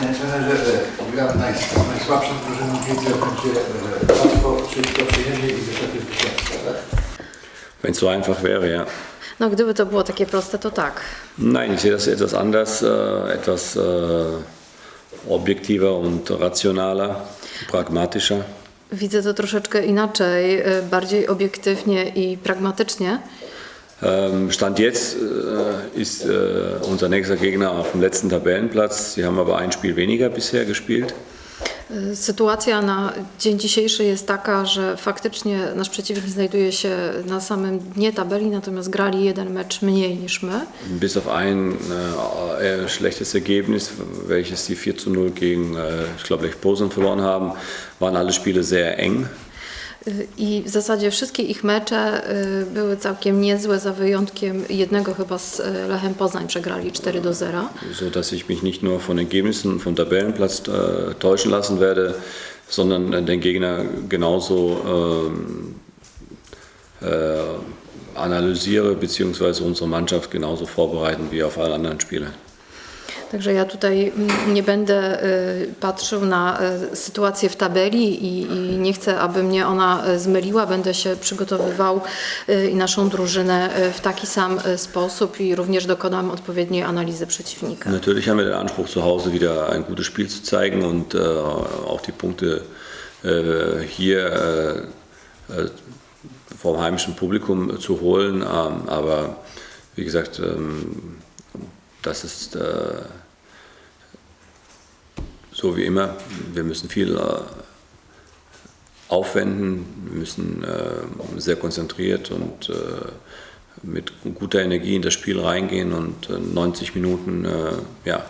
Panie trenerze, e, gra naj, z najsłabszą drużyną w lidze będzie e, łatwo, to przyjęcie i wysokie zwycięstwo, tak? Wenn es so einfach wäre, ja. No gdyby to było takie proste, to tak. Nein, ich sehe das etwas anders, äh, etwas äh, objektiver und rationaler, pragmatischer. Widzę to troszeczkę inaczej, y, bardziej obiektywnie i pragmatycznie. Ähm, Stand jetzt äh, ist äh, unser nächster Gegner auf dem letzten Tabellenplatz. Sie haben aber ein Spiel weniger bisher gespielt. Sytuacja na dzień dzisiejszy jest taka, że faktycznie nasz przeciwnik znajduje się na samym dnie tabeli, natomiast grali jeden mecz mniej niż my. Bis auf ein äh, schlechtes Ergebnis, welches sie 4 zu 0 gegen, äh, ich glaube, Lech Posen verloren haben, waren alle Spiele sehr eng. Y, I w zasadzie wszystkie ich mecze y, były całkiem niezłe, za wyjątkiem jednego chyba z y, Lechem Poznań przegrali 4 do 0. so dass ich mich nicht nur von Ergebnissen vom Tabellenplatz äh, täuschen lassen werde, sondern äh, den Gegner genauso ähm, äh, analysiere bzw. unsere Mannschaft genauso vorbereiten wie auf alle anderen Spiele. Także ja tutaj nie będę y, patrzył na y, sytuację w tabeli i, i nie chcę, aby mnie ona y, zmyliła. Będę się przygotowywał i naszą drużynę w taki sam sposób i również dokonam odpowiedniej analizy przeciwnika. Natürlich haben wir den Anspruch, zu Hause wieder ein gutes Spiel zu zeigen und äh, auch die Punkte äh, hier äh, äh, vom heimischen Publikum zu holen. Ähm, aber wie gesagt, ähm, das ist äh, so wie immer. Wir müssen viel äh, aufwenden, wir müssen äh, sehr konzentriert und äh, mit guter Energie in das Spiel reingehen und äh, 90 Minuten äh, ja,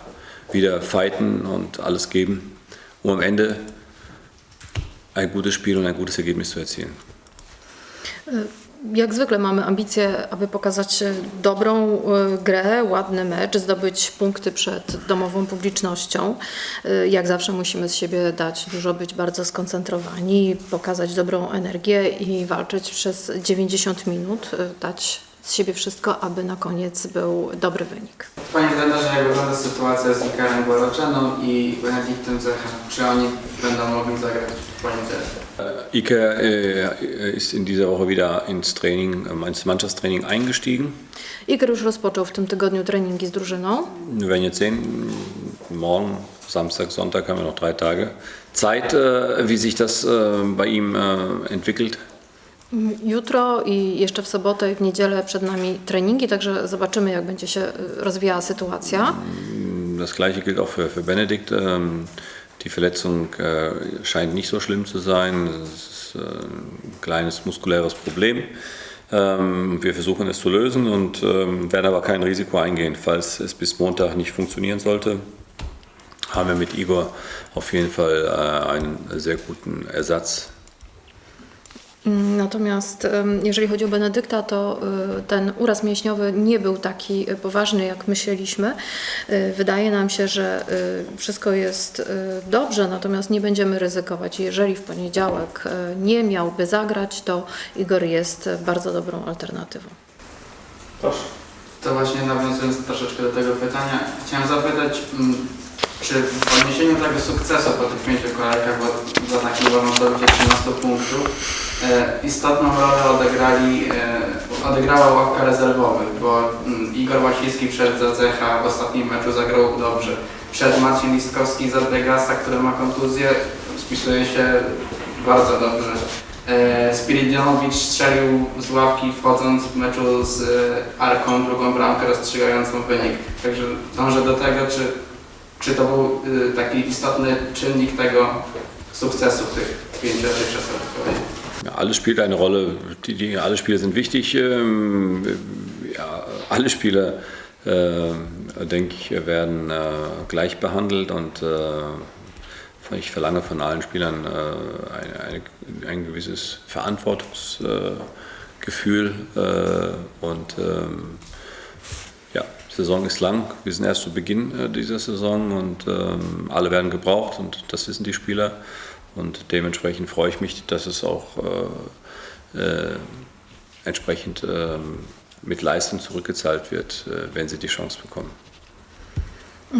wieder fighten und alles geben, um am Ende ein gutes Spiel und ein gutes Ergebnis zu erzielen. Jak zwykle mamy ambicje, aby pokazać dobrą e, grę, ładny mecz, zdobyć punkty przed domową publicznością. E, Jak zawsze musimy z siebie dać dużo, być bardzo skoncentrowani, pokazać dobrą energię i walczyć przez 90 minut, e, dać z siebie wszystko, aby na koniec był dobry wynik. Panie trenerze, jak wygląda sytuacja z Ikarem Boroczeną i Benediktem Zachem? Czy oni będą mogli zagrać w poniedziałek? Ike äh, ist in dieser Woche wieder ins Training, äh, ins Mannschaftstraining eingestiegen. Iker już rozpoczął w tym tygodniu treningi z drużyną. Wir werden jetzt sehen, morgen, Samstag, Sonntag haben wir noch drei Tage Zeit, äh, wie sich das äh, bei ihm äh, entwickelt. Jutro i jeszcze w sobotę i w niedzielę przed nami treningi, także zobaczymy, jak będzie się e, rozwijała sytuacja. Das gleiche gilt auch für, für Benedikt. Die Verletzung äh, scheint nicht so schlimm zu sein. Es ist äh, ein kleines muskuläres Problem. Ähm, wir versuchen es zu lösen und ähm, werden aber kein Risiko eingehen. Falls es bis Montag nicht funktionieren sollte, haben wir mit Igor auf jeden Fall äh, einen sehr guten Ersatz Natomiast jeżeli chodzi o Benedykta, to y, ten uraz mięśniowy nie był taki y, poważny, jak myśleliśmy. Y, Wydaje nam się, że wszystko jest dobrze, natomiast nie będziemy ryzykować. Jeżeli w poniedziałek nie miałby zagrać, to Igor jest bardzo dobrą alternatywą. Proszę. To właśnie nawiązując troszeczkę do tego pytania, chciałem zapytać, mm, czy w odniesieniu tego sukcesu po tych pięciu kolejkach, bo za takim wolną zdobycie 13 punktów, e, istotną rolę odegrali, e, odegrała ławka rezerwowych, bo mm, Igor Łasiński przed Zacecha w ostatnim meczu zagrał dobrze. Przed Marcin Listkowski z Adegasa, który ma kontuzję, spisuje się bardzo dobrze. E, Spiridionowicz strzelił z ławki wchodząc w meczu z e, Arką drugą bramkę rozstrzygającą wynik. Także dążę do tego, czy, czy to był taki istotny czynnik tego sukcesu tych pięciu dotychczasowych alles spielt eine Rolle. Die, die, alle Spiele sind wichtig. Ähm, ja, alle Spiele, äh, denke ich, werden äh, gleich behandelt und äh, ich verlange von allen Spielern äh, ein, eine, ein gewisses Verantwortungsgefühl äh, und ähm, Saison ist lang. Wir sind erst zu Beginn äh, dieser Saison und ähm, alle werden gebraucht und das wissen die Spieler. Und dementsprechend freue ich mich, dass es auch äh, äh, entsprechend ähm, mit Leistung zurückgezahlt wird, wenn sie die Chance bekommen.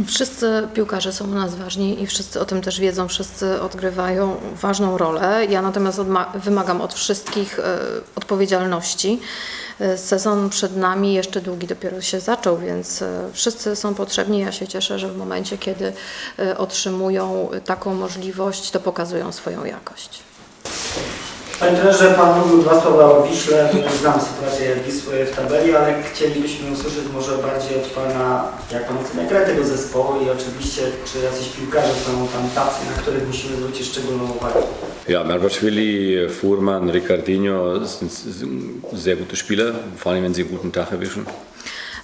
Wszyscy piłkarze są u nas ważni i wszyscy o tym też wiedzą, wszyscy odgrywają ważną rolę. Ja natomiast wymagam od wszystkich e, odpowiedzialności. E, Sezon przed nami jeszcze długi dopiero się zaczął, więc e, wszyscy są potrzebni. Ja się cieszę, że w momencie, kiedy e, otrzymują taką możliwość, to pokazują swoją jakość. Panie trenerze, Pan mówił dwa słowa o Wiśle. Znamy sytuację Wisły w tabeli, ale chcielibyśmy usłyszeć może bardziej od Pana, jak Pan ocenia grę tego zespołu i oczywiście, czy jacyś piłkarze są tam tacy, na których musimy zwrócić szczególną uwagę. Ja, Merbatschwili, Fuhrmann, Ricardinho sind, sehr gute Spieler, vor allem wenn sie einen guten Tag erwischen.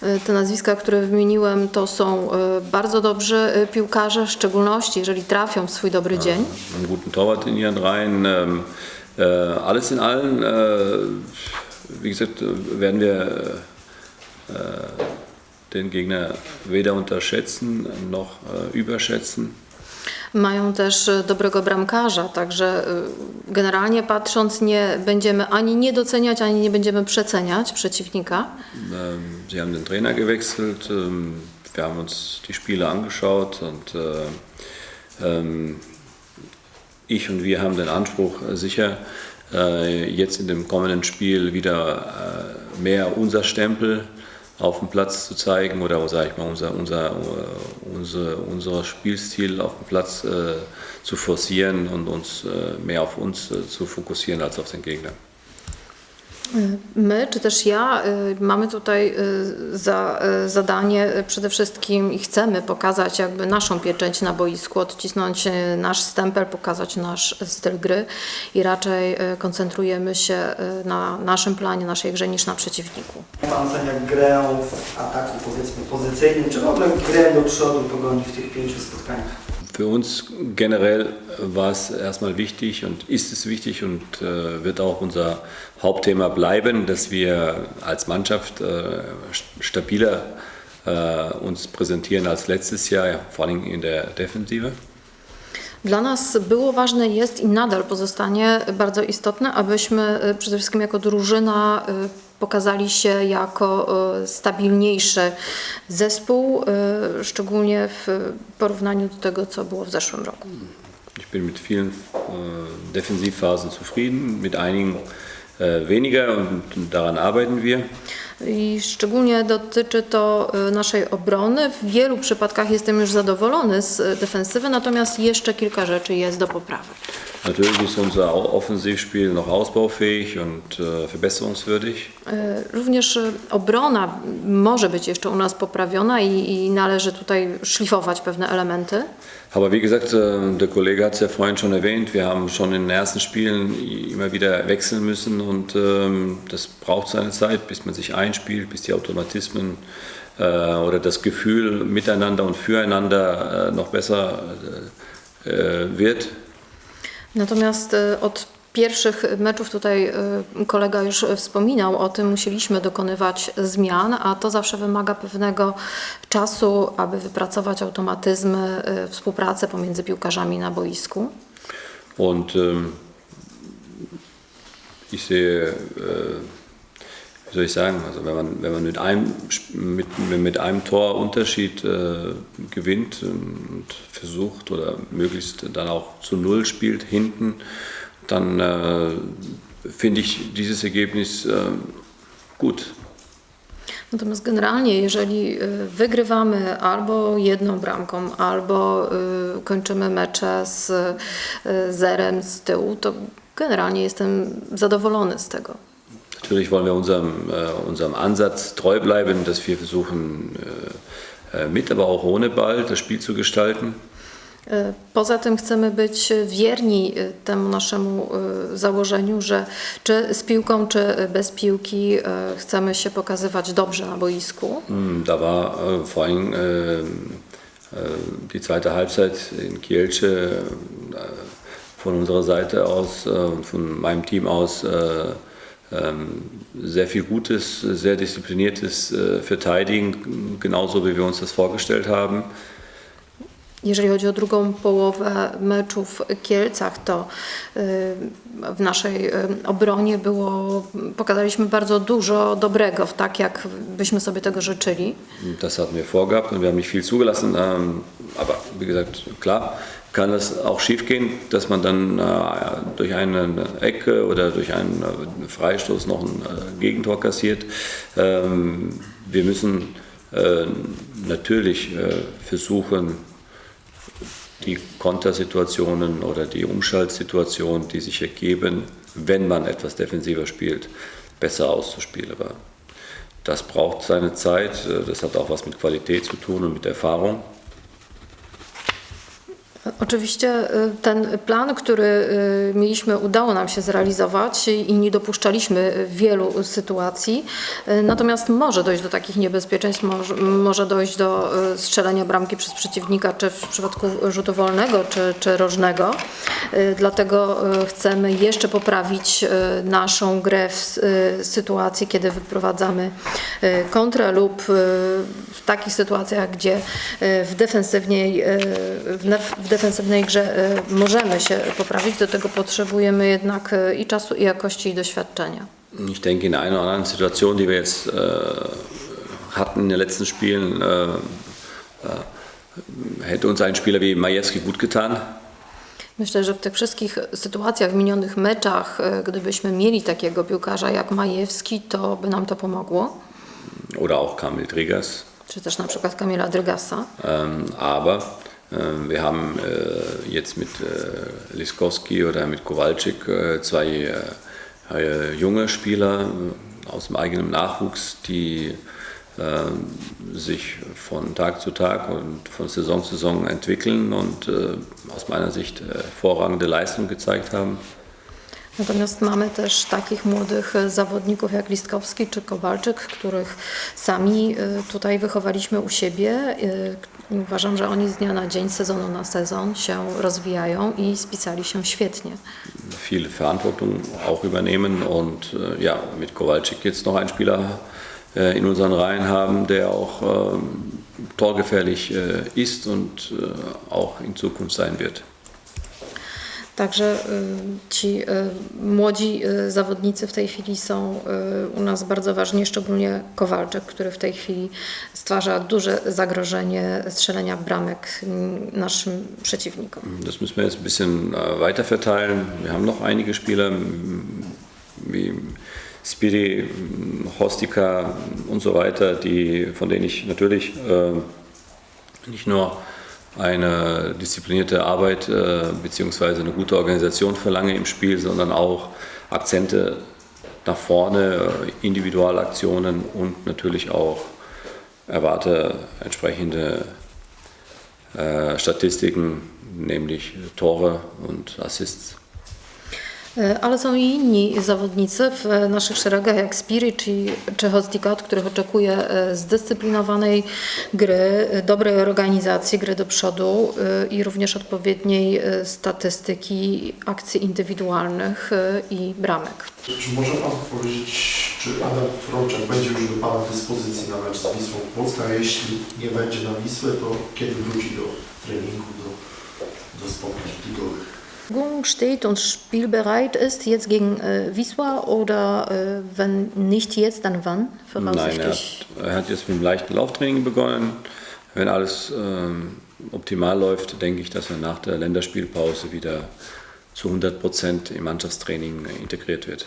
E, Te nazwiska, które wymieniłem, to są e, bardzo dobrzy e, piłkarze, w szczególności jeżeli trafią w swój dobry dzień. einen guten Torwart in ihren Reihen. Ähm, äh, alles in allem, äh, wie gesagt, werden wir äh, den Gegner weder unterschätzen noch überschätzen. Mają też e, dobrego bramkarza, także e, generalnie patrząc nie będziemy ani nie doceniać, ani nie będziemy przeceniać przeciwnika. Sie haben den Trainer gewechselt, wir haben uns die Spiele angeschaut und äh, ich und wir haben den Anspruch, äh, sicher äh, jetzt in dem kommenden Spiel wieder mehr unser Stempel auf dem Platz zu zeigen oder sage ich mal unser, unser, äh, unser, unser Spielstil auf dem Platz äh, zu forcieren und uns äh, mehr auf uns äh, zu fokussieren als auf den Gegner. My, czy też ja, y, mamy tutaj y, za, y, zadanie przede wszystkim i chcemy pokazać jakby naszą pieczęć na boisku, odcisnąć nasz stempel, pokazać nasz styl gry i raczej koncentrujemy się na naszym planie, naszej grze niż na przeciwniku. Pan ocenia grę w ataku powiedzmy pozycyjnym, czy w ogóle grę do przodu pogoni w tych pięciu spotkaniach? Für uns generell war es erstmal wichtig und ist es wichtig und äh, wird auch unser Hauptthema bleiben, dass wir als Mannschaft äh, st- stabiler äh, uns präsentieren als letztes Jahr, ja, vor allem in der Defensive. Dla nas było ważne, jest i nadal pozostanie bardzo istotne, abyśmy y, przede wszystkim jako drużyna y, pokazali się jako y, stabilniejszy zespół, y, szczególnie w porównaniu do tego, co było w zeszłym roku. Ich bin mit vielen äh, Defensivphasen zufrieden, mit einigen weniger und daran arbeiten wir. I szczególnie dotyczy to y, naszej obrony. W wielu przypadkach jestem już zadowolony z y, defensywy, natomiast jeszcze kilka rzeczy jest do poprawy. Natürlich ist unser Offensivspiel noch ausbaufähig und verbesserungswürdig. Również obrona może być jeszcze u nas poprawiona i, i należy tutaj szlifować pewne elementy. Aber wie gesagt, äh, der Kollege hat es ja vorhin schon erwähnt, wir haben schon in den ersten Spielen immer wieder wechseln müssen und ähm, das braucht seine Zeit, bis man sich einspielt, bis die Automatismen äh, oder das Gefühl miteinander und füreinander äh, noch besser wird. Natomiast od pierwszych meczów tutaj y, kolega już wspominał o tym, musieliśmy dokonywać zmian, a to zawsze wymaga pewnego czasu, aby wypracować automatyzmy, y, współpracę pomiędzy piłkarzami na boisku. Und ähm, ich sehe, äh, wie soll ich sagen, also wenn man, wenn man mit, einem, mit, mit einem Tor Unterschied äh, gewinnt und versucht oder möglichst dann auch zu Null spielt hinten, dann äh, finde ich dieses Ergebnis äh, gut. Natomiast generalnie, jeżeli y, wygrywamy albo jedną bramką, albo y, kończymy mecze z y, zerem z tyłu, to generalnie jestem zadowolony z tego. Natürlich wollen wir unserem, äh, unserem Ansatz treu bleiben, dass wir versuchen, äh, äh, mit, aber auch ohne Ball das Spiel zu gestalten. Y, Poza tym chcemy być wierni y, temu naszemu y, założeniu, że czy z piłką, czy bez piłki chcemy się pokazywać dobrze na boisku. Mm, Da war vor allem die zweite Halbzeit in Kielce von unserer Seite aus, äh, von meinem Team aus, äh, ähm, sehr viel Gutes, sehr diszipliniertes äh, Verteidigen, genauso wie wir uns das vorgestellt haben. Jeżeli chodzi o drugą połowę meczu w Kielcach, to y, w naszej y, obronie było, pokazaliśmy bardzo dużo dobrego, tak jak byśmy sobie tego życzyli. Das hatten wir vorgehabt und wir haben nicht viel zugelassen. Aber wie gesagt, klar kann das auch schiefgehen, dass man dann durch eine Ecke oder durch einen äh, Freistoß noch ein äh, Gegentor kassiert. Ähm, wir müssen äh, natürlich versuchen, die Kontersituationen oder die Umschaltsituationen, die sich ergeben, wenn man etwas defensiver spielt, besser auszuspielen. Aber das braucht seine Zeit. Äh, Das hat auch was mit Qualität zu tun und mit Erfahrung. Oczywiście y, ten plan, który y, mieliśmy, udało nam się zrealizować i nie dopuszczaliśmy wielu sytuacji. Y, Natomiast może dojść do takich niebezpieczeństw, może, dojść do strzelenia bramki przez przeciwnika, czy w przypadku rzutu wolnego, czy, czy rożnego. Dlatego chcemy jeszcze poprawić naszą grę w sytuacji, kiedy wyprowadzamy kontrę lub w takich sytuacjach, gdzie w defensywnej, w defensywnej grze y, możemy się poprawić. Do tego potrzebujemy jednak y, i czasu, i jakości, i doświadczenia. Ich denke, in einer oder anderen Situation, die wir jetzt äh, hatten in den letzten Spielen, äh, äh, hätte uns ein Spieler wie Majewski gut getan. Myślę, że w tych wszystkich sytuacjach, w minionych meczach, y, gdybyśmy mieli takiego piłkarza jak Majewski, to by nam to pomogło. Oder auch Kamil Drigas. Czy też na przykład Kamila Drygasa. Ähm, aber wir haben äh, jetzt mit äh, Liskowski oder mit Kowalczyk äh, zwei junge Spieler aus dem eigenen Nachwuchs, die äh, sich von Tag zu Tag und von Saison zu Saison entwickeln und aus meiner Sicht hervorragende Leistung gezeigt haben. Natomiast mamy też takich młodych e, zawodników jak Listkowski czy Kowalczyk, których sami e, tutaj wychowaliśmy u siebie. E, Uważam, że oni z dnia na dzień, sezonu na sezon się rozwijają i spisali się świetnie. viel Verantwortung auch übernehmen und ja, mit Kowalczyk jetzt noch einen Spieler in unseren Reihen haben, der auch torgefährlich äh, ist und auch in Zukunft sein wird. Także y, ci y, młodzi y, zawodnicy w tej chwili są u nas bardzo ważni, szczególnie Kowalczyk, który w tej chwili stwarza duże zagrożenie strzelenia bramek naszym przeciwnikom. Das müssen wir jetzt ein bisschen äh, weiter verteilen. Wir haben noch einige Spieler wie Spiri, Hostika und so weiter, die, von denen ich natürlich äh, nicht nur eine disziplinierte Arbeit äh, bzw. eine gute Organisation verlange im Spiel, sondern auch Akzente nach vorne, äh, Individualaktionen und natürlich auch erwarte entsprechende äh, Statistiken, nämlich Tore und Assists. E, Ale są i inni zawodnicy w e, naszych szeregach, jak Spirit czy, czy Hostika, od których oczekuję e, zdyscyplinowanej gry, dobrej organizacji, gry do przodu i również odpowiedniej statystyki akcji indywidualnych i bramek. Czy może Pan powiedzieć, czy Adam Frączak będzie już do Pana dyspozycji na mecz z Wisłą Płock, a jeśli nie będzie na Wisłę, to kiedy wróci do treningu, do, do spotkań ligowych? Steht und spielbereit ist, jetzt gegen äh, Wisła oder äh, wenn nicht jetzt, dann wann? Nein, er hat, er hat jetzt mit dem leichten Lauftraining begonnen. Wenn alles ähm, optimal läuft, denke ich, dass er nach der Länderspielpause wieder zu 100 Prozent im Mannschaftstraining integriert wird.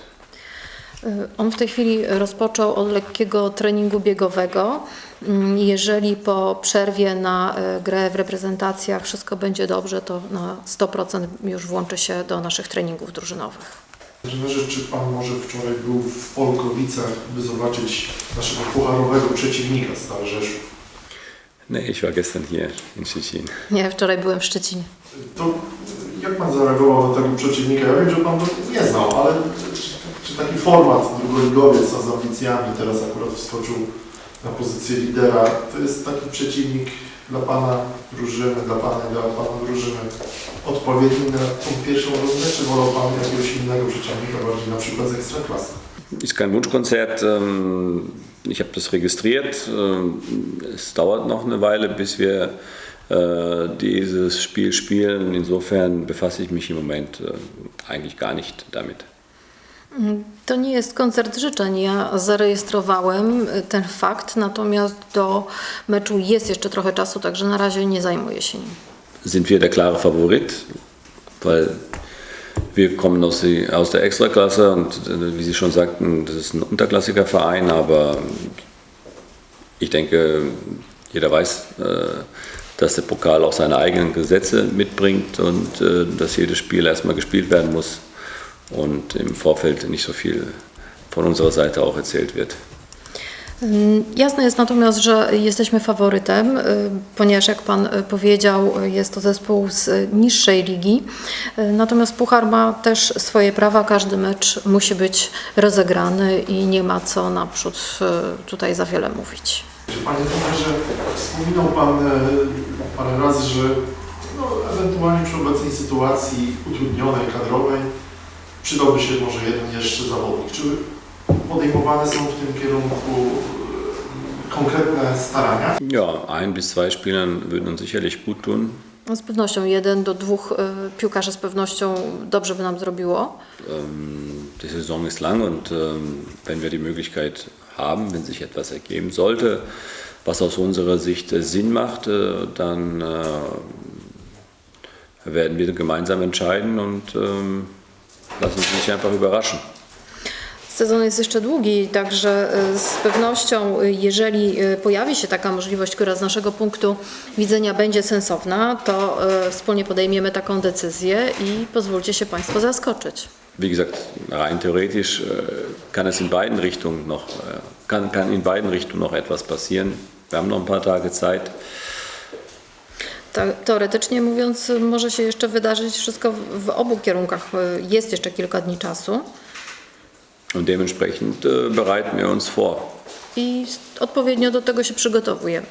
Y, On w tej chwili rozpoczął od lekkiego treningu biegowego. Mm, Jeżeli po przerwie na y, grę w reprezentacjach wszystko będzie dobrze, to na 100% już włączy się do naszych treningów drużynowych. Trenerze, czy Pan może wczoraj był w Polkowicach, by zobaczyć naszego pucharowego przeciwnika Stal Rzeszów? Nee, ich war gestern hier in Szczecin. Nie, wczoraj byłem w Szczecinie. To jak Pan zareagował na tego przeciwnika? Ja wiem, że Pan go nie znał, ale taki format drugoligowiec a z ambicjami teraz akurat wskoczył na pozycję lidera, to jest taki przeciwnik dla Pana drużyny, dla Pana dla Pana drużyny odpowiedni na tą pierwszą rundę, czy wolał Pan jakiegoś innego przeciwnika, bardziej na przykład z Ekstraklasy? Ist kein Wunschkonzert. ähm, Ich habe das registriert. Ähm, Es dauert noch eine Weile, bis wir äh, dieses Spiel spielen. Insofern befasse ich mich im Moment äh, eigentlich gar nicht damit. To nie jest koncert życzeń. Ja zarejestrowałem y, ten fakt, natomiast do meczu jest jeszcze trochę czasu, także na razie nie zajmuję się nim. sind wir der klare Favorit, weil wir kommen aus, die, aus der Extraklasse und wie Sie schon sagten, das ist ein unterklassiger Verein, aber ich denke, jeder weiß, äh, dass der Pokal auch seine eigenen Gesetze mitbringt und äh, dass jedes Spiel erstmal gespielt werden muss und im Vorfeld nicht so viel von unserer Seite auch erzählt wird. Ym, Jasne jest natomiast, że jesteśmy faworytem, y, ponieważ jak Pan y, powiedział, y, jest to zespół z niższej ligi. Natomiast Puchar ma też swoje prawa, każdy mecz musi być rozegrany i nie ma co naprzód tutaj za wiele mówić. Panie trenerze, wspominał Pan parę razy, że no, ewentualnie przy obecnej sytuacji utrudnionej, kadrowej przydałby się może jeden jeszcze zawodnik. Czy podejmowane są w tym kierunku e, konkretne starania? Ja, ein bis zwei Spielern würden uns sicherlich gut tun. No, Z pewnością jeden do dwóch y, piłkarzy z pewnością dobrze by nam zrobiło. Ähm, Die Saison ist lang und ähm, wenn wir die Möglichkeit haben, wenn sich etwas ergeben sollte, was aus unserer Sicht äh, Sinn macht, äh, dann äh, werden wir gemeinsam entscheiden und ähm, lassen Sie sich einfach überraschen. Sezon jest jeszcze długi, także y, z pewnością, y, jeżeli y, pojawi się taka możliwość, która z naszego punktu widzenia będzie sensowna, to wspólnie podejmiemy taką decyzję i pozwólcie się Państwo zaskoczyć. Wie gesagt, rein theoretisch kann es in beiden Richtungen noch, kann, kann in beiden Richtungen noch etwas passieren. Wir haben noch ein paar Tage Zeit. Teoretycznie mówiąc, może się jeszcze wydarzyć wszystko w, obu kierunkach. Jest jeszcze kilka dni czasu Und dementsprechend äh, bereiten wir uns vor. i odpowiednio do tego się przygotowujemy.